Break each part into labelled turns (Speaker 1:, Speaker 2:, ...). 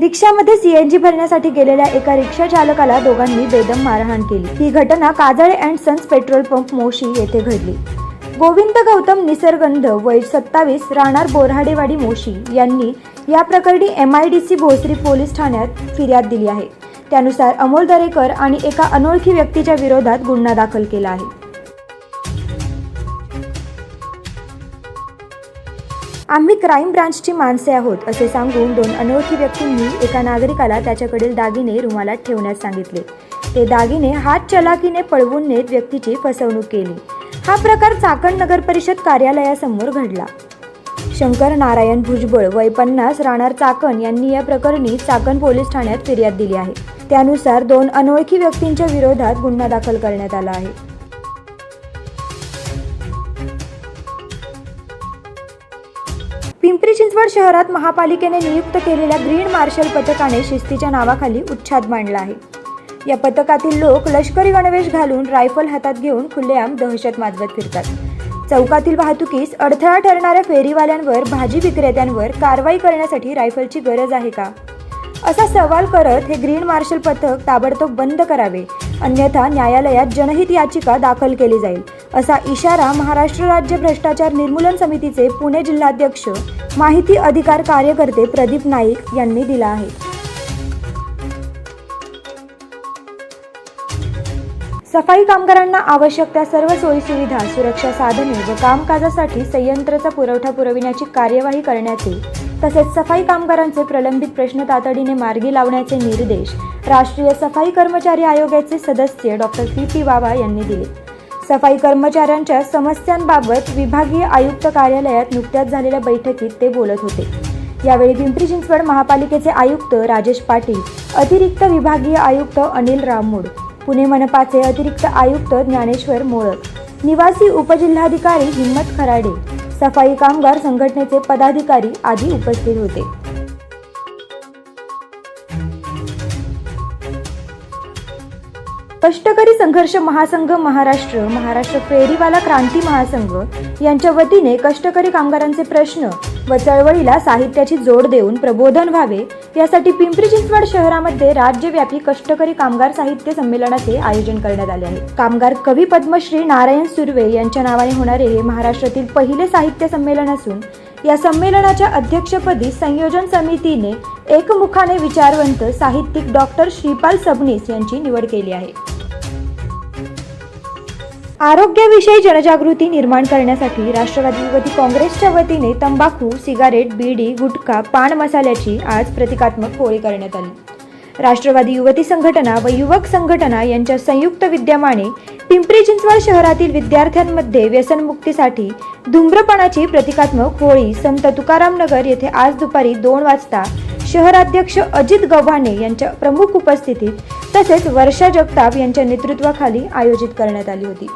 Speaker 1: रिक्षामध्ये सीएनजी भरण्यासाठी गेलेल्या एका रिक्षा चालकाला दोघांनी बेदम मारहाण केली. ही घटना Kajale and sons petrol pump Moshi येथे घडली. गोविंद गौतम निसर्गंध वय सत्तावीस राहणार बोरहाडेवाडी मोशी यांनी या प्रकरणी M I D C Bhosari police ठाण्यात फिर्याद दिली आहे. त्यानुसार अमोल दरेकर आणि एका अनोळखी व्यक्तीच्या विरोधात गुन्हा दाखल केला आहे. आम्ही क्राईम ब्रांचची माणसे आहोत असे सांगून दोन अनोळखी व्यक्तींनी एका नागरिकाला त्याच्याकडील दागिने रुमालात ठेवण्यास सांगितले. ते दागिने हात चलाकीने पळवून नेत व्यक्तीची फसवणूक केली. हा प्रकार चाकण नगर परिषद कार्यालयासमोर घडला. शंकर नारायण भुजबळ वय पन्नास राहणार चाकण यांनी या प्रकरणी चाकण पोलीस ठाण्यात फिर्याद दिली आहे. त्यानुसार दोन अनोळखी व्यक्तींच्या विरोधात गुन्हा दाखल करण्यात आला आहे. पिंपरी चिंचवड शहरात महापालिकेने नियुक्त केलेल्या ग्रीन मार्शल पथकाने शिस्तीच्या नावाखाली उच्छाद मांडला आहे. या पथकातील लोक लष्करी गणवेश घालून रायफल हातात घेऊन खुलेआम दहशत माजवत फिरतात. चौकातील वाहतुकीस अडथळा ठरणाऱ्या फेरीवाल्यांवर भाजी विक्रेत्यांवर कारवाई करण्यासाठी रायफलची गरज आहे का? असा सवाल करत हे ग्रीन मार्शल पथक ताबडतोब बंद करावे अन्यथा न्यायालयात जनहित याचिका दाखल केली जाईल. असा इशारा महाराष्ट्र राज्य भ्रष्टाचार निर्मूलन समितीचे पुणे जिल्हाध्यक्ष माहिती अधिकार कार्यकर्ते प्रदीप नाईक यांनी दिला आहे. सफाई कामगारांना आवश्यक त्या सर्व सोयीसुविधा सुरक्षा साधने व कामकाजासाठी संयंत्राचा पुरवठा पुरविण्याची कार्यवाही करण्याचे तसेच सफाई कामगारांचे प्रलंबित प्रश्न तातडीने मार्गी लावण्याचे निर्देश राष्ट्रीय सफाई कर्मचारी आयोगाचे सदस्य डॉक्टर पी पी बाबा यांनी दिले. सफाई कर्मचाऱ्यांच्या समस्यांबाबत विभागीय आयुक्त कार्यालयात नुकत्याच झालेल्या बैठकीत ते बोलत होते. यावेळी पिंपरी चिंचवड महापालिकेचे आयुक्त राजेश पाटील अतिरिक्त विभागीय आयुक्त अनिल रामूड पुणे मनपाचे अतिरिक्त आयुक्त ज्ञानेश्वर मोळक निवासी उपजिल्हाधिकारी हिम्मत खराडे सफाई कामगार संघटनेचे पदाधिकारी आदी उपस्थित होते. कष्टकरी संघर्ष महासंघ महाराष्ट्र महाराष्ट्र फेरीवाला क्रांती महासंघ यांच्या वतीने कष्टकरी कामगारांचे प्रश्न व चळवळीला साहित्याची जोड देऊन प्रबोधन व्हावे यासाठी पिंपरी चिंचवड शहरामध्ये राज्यव्यापी कष्टकरी कामगार साहित्य संमेलनाचे आयोजन करण्यात आले आहे. कामगार कवी पद्मश्री नारायण सुर्वे यांच्या नावाने होणारे हे महाराष्ट्रातील पहिले साहित्य संमेलन असून या संमेलनाच्या अध्यक्षपदी संयोजन समितीने एकमुखाने विचारवंत साहित्यिक डॉक्टर श्रीपाल सबनीस यांची निवड केली आहे. आरोग्याविषयी जनजागृती निर्माण करण्यासाठी राष्ट्रवादी युवती काँग्रेसच्या वतीने तंबाखू सिगारेट बीडी गुटखा पान मसाल्याची आज प्रतिकात्मक होळी करण्यात आली. राष्ट्रवादी युवती संघटना व युवक संघटना यांच्या संयुक्त विद्यमाने पिंपरी चिंचवड शहरातील विद्यार्थ्यांमध्ये व्यसनमुक्तीसाठी धूम्रपणाची प्रतिकात्मक होळी संत तुकाराम नगर येथे आज दुपारी दोन वाजता शहराध्यक्ष अजित गव्हाणे यांच्या प्रमुख उपस्थितीत तसेच वर्षा जगताप यांच्या नेतृत्वाखाली आयोजित करण्यात आली होती.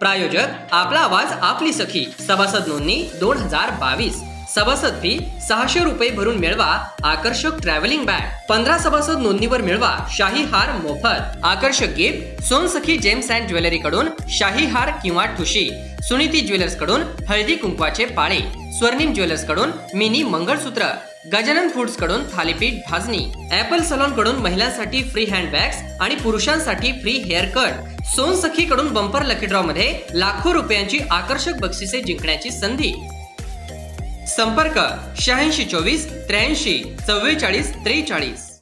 Speaker 2: प्रायोजक आपला आवाज आपली सखी सभासद नोंदणी दोन हजार बावीस. सभासद फी सहाशे रुपये भरून मिळवा आकर्षक ट्रॅव्हलिंग बॅग पंधरा सभासद नोंदणीवर मिळवा शाही हार मोफत. आकर्षक gift Sonsakhi gems and jewellery कडून शाही हार किंवा ठुशी. सुनीती ज्वेलर्सकडून हळदी कुंकवाचे पाळे. स्वर्णिम ज्वेलर्सकडून मिनी मंगळसूत्र. गजानन फूड्सकडून थालीपीठ भाजणी. ऍपल सलॉनकडून महिलांसाठी फ्री हँड बॅग्स आणि पुरुषांसाठी फ्री हेअर कट सोन सखी कडून बंपर लकी ड्रॉ मध्ये लाखो रुपयांची आकर्षक बक्षिसे जिंकण्याची संधी. संपर्क शहाऐंशी चोवीस त्र्याऐंशी चव्वेचाळीस त्रेचाळीस.